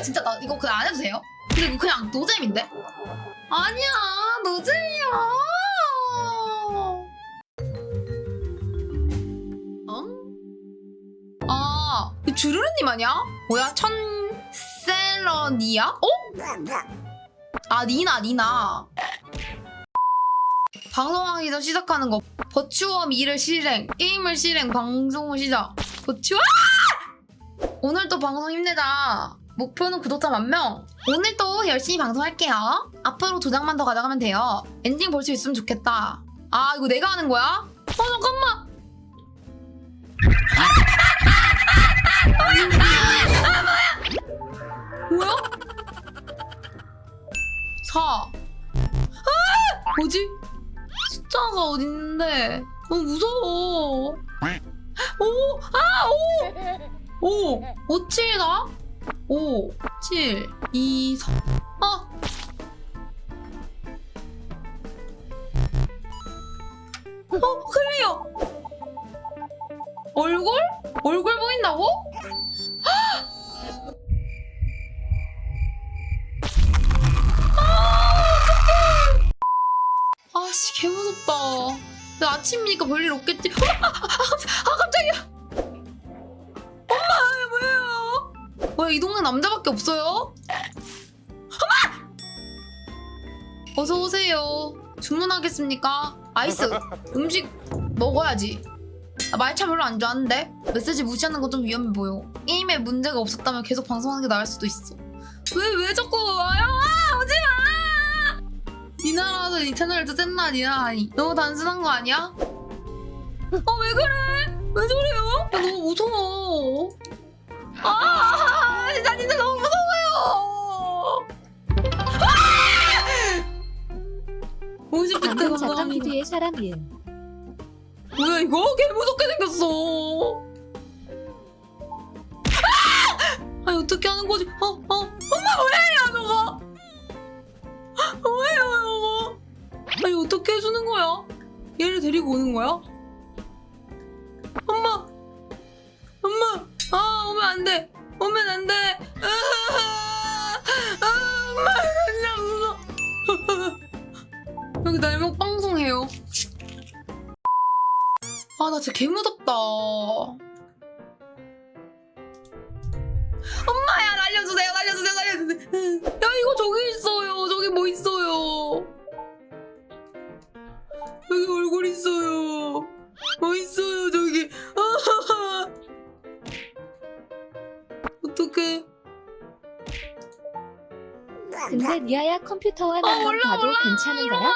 엄마야 진짜 나 이거 그냥 안 해도 돼요? 근데 이거 그냥 노잼인데? 아니야 노잼이야 응? 아 이거 주르르님 아니야? 뭐야 천셀러니야? 어? 아 니나 니나 방송하기 전 시작하는 거 버추엄 2를 실행 게임을 실행 방송을 시작 버추엄 오늘도 방송 힘내자 목표는 구독자 만명 오늘도 열심히 방송할게요 앞으로 두 장만 더 가져가면 돼요 엔딩 볼 수 있으면 좋겠다 아 이거 내가 하는 거야? 어 잠깐만 아 뭐야? 뭐야? 4 아! 뭐지? 숫자가 어딨는데 너무 무서워 오! 아! 오! 오! 5, 7가? 5, 7, 2, 3 아! 어? 클리어! 얼굴? 얼굴 보인다고? 아씨 개 무섭다. 근데 아침이니까 별일 없겠지. 아, 아, 아, 아 깜짝이야. 이 동네 남자밖에 없어요? 어서 오세요. 주문하겠습니까? 아이스 음식 먹어야지. 나 말차 별로 안 좋아하는데 메시지 무시하는 건 좀 위험해 보여. 게임에 문제가 없었다면 계속 방송하는 게 나을 수도 있어. 왜 왜 자꾸 와요? 아, 오지 마! 니 나라서 니 채널도 쨌나 니나 아니 너무 단순한 거 아니야? 어 왜 그래? 왜 저래요? 나 너무 무서워 아 기드의 사람 이음 뭐야 이거? 개 무섭게 생겼어 아! 아니 어떻게 하는 거지? 어? 어? 엄마 뭐야 저거 뭐예요 저거 아니 어떻게 해주는 거야? 얘를 데리고 오는 거야? 엄마 엄마 아 오면 안 돼 오면 안 돼 아, 아, 엄마 진짜 무서워 여기 날먹 방송해요. 아 나 진짜 개 무섭다. 엄마야 날려주세요 날려주세요 날려주세요. 야 이거 저기 있어요. 저기 뭐 있어요? 여기 얼굴 있어요. 뭐 있어요 저기. 어떡해? 근데 리아야 컴퓨터 아 몰라 봐도 괜찮은 거야?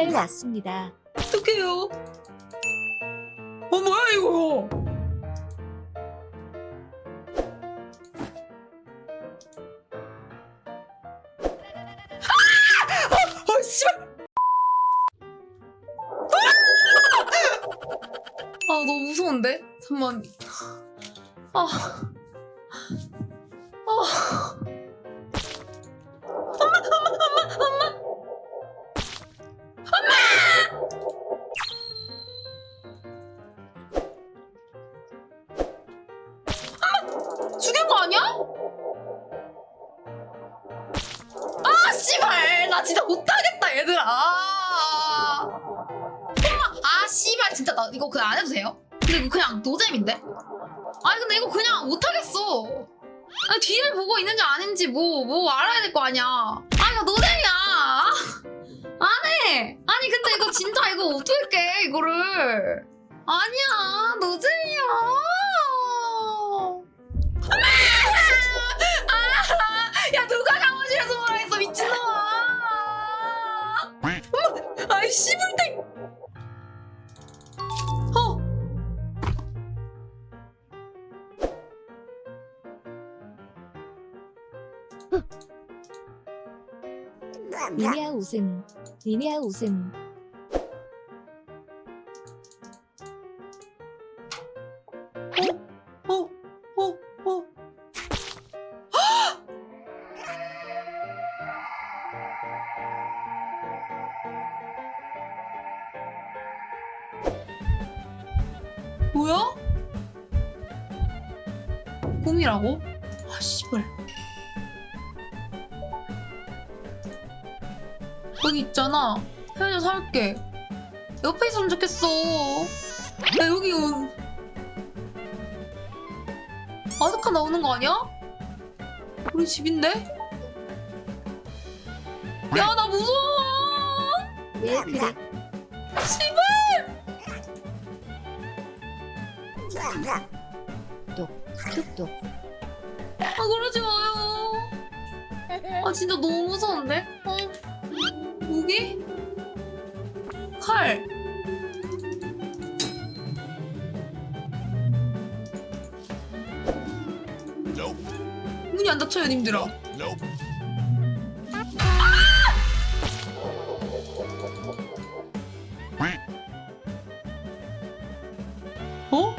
꼭 배달 왔습니다. 어떡해요? 어 뭐야 이거? 아! 아 씨발. 아! 너무 무서운데? 잠만. 아 아. 아 씨발! 나 진짜 못하겠다 얘들아. 아 씨발 진짜 나 이거 그냥 안 해도 돼요? 근데 이거 그냥 노잼인데? 아니 근데 이거 그냥 못하겠어. 아니, 뒤를 보고 있는지 아닌지 뭐 뭐 알아야 될 거 아니야. 아니 나 노잼이야. 안해. 아니 근데 이거 진짜 이거 어떻게 깨 이거를. 아니야 노잼이야 리니아 우승. 리니아 우승. 어, 어, 어. 뭐야? 꿈이라고? 아 씨발 여기 있잖아 혜연이 살게 옆에 있으면 좋겠어 야 여기 온 아스카 나오는 거 아니야? 우리 집인데? 야 나 무서워? 씨발 툭툭. 아 그러지 마요 아 진짜 너무 무서운데? 어? 무기? 칼 문이 안 닫혀요 님들아 어?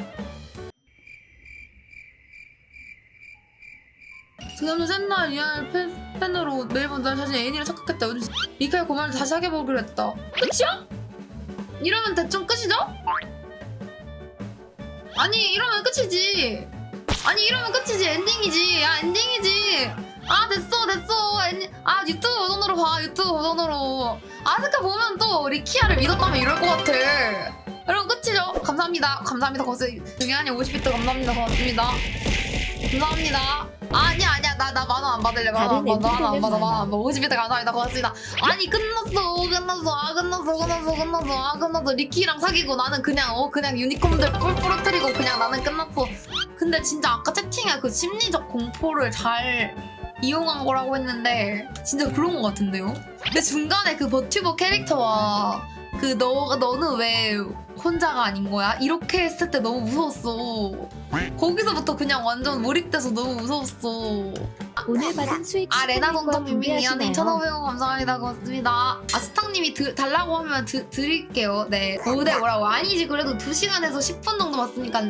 지금도 센나 리알 팬, 팬으로 매일 본다 자신 애인이라 착각했다. 요즘 미카엘 고말을 다시 하게 보기로 했다. 끝이야? 이러면 대충 끝이죠? 아니 이러면 끝이지. 아니 이러면 끝이지. 엔딩이지. 야 엔딩이지. 아 됐어 됐어. 엔딩 아 유튜브 버전으로 봐. 유튜브 버전으로. 아스카 보면 또 리키아를 믿었다면 이럴 것 같아 여러분 끝이죠? 감사합니다. 감사합니다. 거스 등현이 50비트 감사합니다. 고맙습니다. 감사합니다. 아니야 아니야. 나 나 만 원 안 받을래. 만원 다른 안 받아. 만 원 안 받아. 만원 안 받아. 50비트 감사합니다. 고맙습니다. 아니 끝났어. 끝났어. 아 끝났어. 끝났어. 끝났어. 아 끝났어. 리키랑 사귀고 나는 그냥 어 그냥 유니콘들 뿔 부러뜨리고 그냥 나는 끝났어. 근데 진짜 아까 채팅에 그 심리적 공포를 잘 이용한 거라고 했는데 진짜 그런 거 같은데요? 근데 중간에 그 버튜버 캐릭터와 그 너, 너는 왜 혼자가 아닌 거야? 이렇게 했을 때 너무 무서웠어. 거기서부터 그냥 완전 몰입돼서 너무 무서웠어. 오늘 받은 수익 아 레나 빈민이야님 준비하시나요? 1,500원 감사합니다. 고맙습니다. 아 스탕님이 드, 달라고 하면 드, 드릴게요. 네. 무대 뭐라고. 아니지. 그래도 2시간에서 10분 정도 봤으니까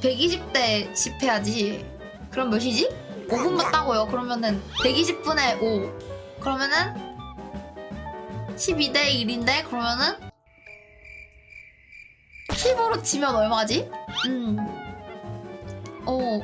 120대 10 해야지. 그럼 몇이지? 5분 봤다고요. 그러면은 120분에 5 그러면은 12대 1인데 그러면은 10으로 치면 얼마지? 음. 어